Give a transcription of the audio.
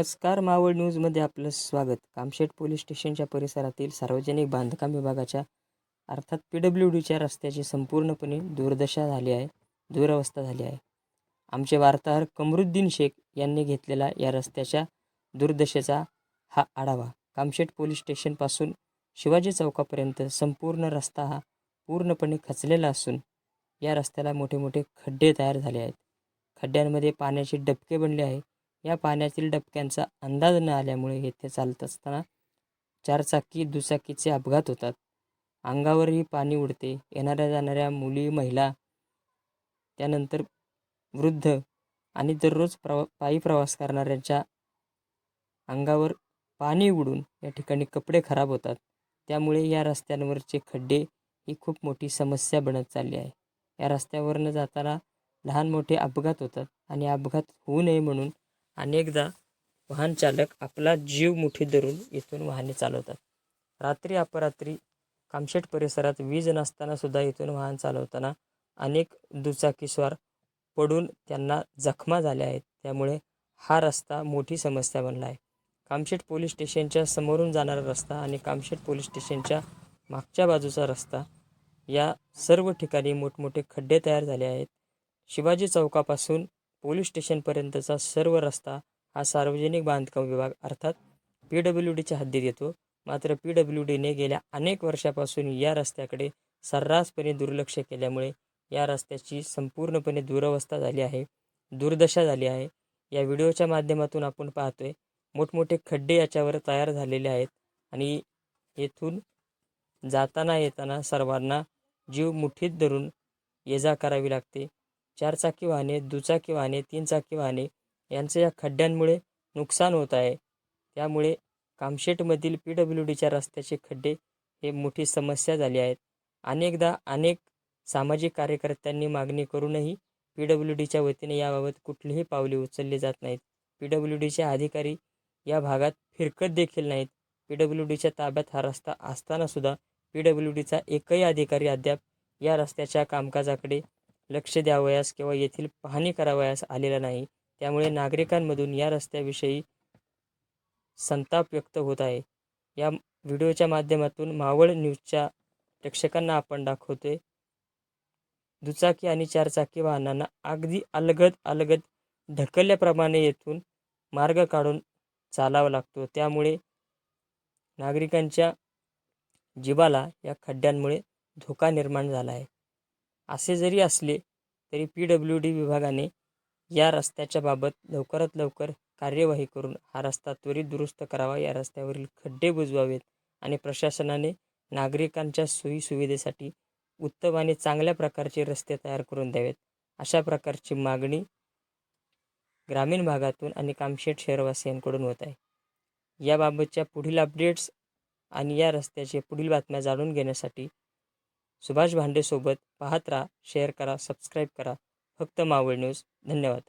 नमस्कार मावळ न्यूजमध्ये आपलं स्वागत. कामशेट पोलीस स्टेशनच्या परिसरातील सार्वजनिक बांधकाम विभागाच्या अर्थात पी डब्ल्यू डीच्या रस्त्याची संपूर्णपणे दुर्दशा झाली आहे दुरवस्था झाली आहे. आमचे वार्ताहर कमरुद्दीन शेख यांनी घेतलेला या रस्त्याच्या दुर्दशेचा हा आढावा. कामशेट पोलीस स्टेशनपासून शिवाजी चौकापर्यंत संपूर्ण रस्ता हा पूर्णपणे खचलेला असून या रस्त्याला मोठे मोठे खड्डे तयार झाले आहेत. खड्ड्यांमध्ये पाण्याचे डबके बनले आहे या पाण्यातील डबक्यांचा अंदाज न आल्यामुळे येथे चालत असताना चारचाकी दुचाकीचे अपघात होतात. अंगावरही पाणी उडते. येणाऱ्या जाणाऱ्या मुली महिला त्यानंतर वृद्ध आणि दररोज प्रवा पायी प्रवास करणाऱ्यांच्या अंगावर पाणी उडून या ठिकाणी कपडे खराब होतात. त्यामुळे या रस्त्यांवरचे खड्डे ही खूप मोठी समस्या बनत चालली आहे. या रस्त्यावरनं जाताना लहान मोठे अपघात होतात आणि अपघात होऊ नये म्हणून अनेकदा वाहन चालक आपला जीव मुठीत धरून इथून वाहने चालवतात. रात्री अपरात्री कामशेट परिसरात वीज नसतानासुद्धा इथून वाहन चालवताना अनेक दुचाकीस्वार पडून त्यांना जखमा झाल्या आहेत. त्यामुळे हा रस्ता मोठी समस्या बनला आहे. कामशेट पोलीस स्टेशनच्या समोरून जाणारा रस्ता आणि कामशेट पोलीस स्टेशनच्या मागच्या बाजूचा रस्ता या सर्व ठिकाणी मोठमोठे खड्डे तयार झाले आहेत. शिवाजी चौकापासून पोलीस स्टेशनपर्यंतचा सर्व रस्ता हा सार्वजनिक बांधकाम विभाग अर्थात पी डब्ल्यू डीच्या हद्दीत येतो. मात्र पी डब्ल्यू डीने गेल्या अनेक वर्षापासून या रस्त्याकडे सर्रासपणे दुर्लक्ष केल्यामुळे या रस्त्याची संपूर्णपणे दुरवस्था झाली आहे दुर्दशा झाली आहे. या व्हिडिओच्या माध्यमातून आपण पाहतोय मोठमोठे खड्डे याच्यावर तयार झालेले आहेत आणि येथून जाताना येताना सर्वांना जीव मुठीत धरून ये जा करावी लागते. चारचाकी वाहने दुचाकी वाहने तीनचाकी वाहने यांचं या खड्ड्यांमुळे नुकसान होत आहे. त्यामुळे कामशेटमधील पी डब्ल्यू डीच्या रस्त्याचे खड्डे हे मोठी समस्या झाली आहेत. अनेकदा अनेक सामाजिक कार्यकर्त्यांनी मागणी करूनही पी डब्ल्यू डीच्या वतीने याबाबत कुठलीही पावले उचलली जात नाहीत. पी डब्ल्यू डीचे अधिकारी या भागात फिरकत देखील नाहीत. पी डब्ल्यू डीच्या ताब्यात हा रस्ता असतानासुद्धा पी डब्ल्यू डीचा एकही अधिकारी अद्याप या रस्त्याच्या कामकाजाकडे लक्ष द्यावयास किंवा येथील पाहणी करावयास आलेला नाही. त्यामुळे नागरिकांमधून या रस्त्याविषयी संताप व्यक्त होत आहे. या व्हिडिओच्या माध्यमातून मावळ न्यूजच्या प्रेक्षकांना आपण दाखवतोय. दुचाकी आणि चारचाकी वाहनांना अगदी अलगद अलगद ढकलल्याप्रमाणे येथून मार्ग काढून चालावा लागतो. त्यामुळे नागरिकांच्या जीवाला या खड्ड्यांमुळे धोका निर्माण झाला आहे. असे जरी असले तरी पी डब्ल्यू डी विभागाने या रस्त्याच्या बाबत लवकरात लवकर कार्यवाही करून हा रस्ता त्वरित दुरुस्त करावा. या रस्त्यावरील खड्डे बुजवावेत आणि प्रशासनाने नागरिकांच्या सोयीसुविधेसाठी उत्तम आणि चांगल्या प्रकारचे रस्ते तयार करून द्यावेत. अशा प्रकारची मागणी ग्रामीण भागातून आणि कामशेट शहरवासियांकडून होत आहे. याबाबतच्या पुढील अपडेट्स आणि या रस्त्याचे पुढील बातम्या जाणून घेण्यासाठी सुभाष भांडेसोबत पाहत राहा शेअर करा सबस्क्राईब करा. फक्त मावळ न्यूज धन्यवाद.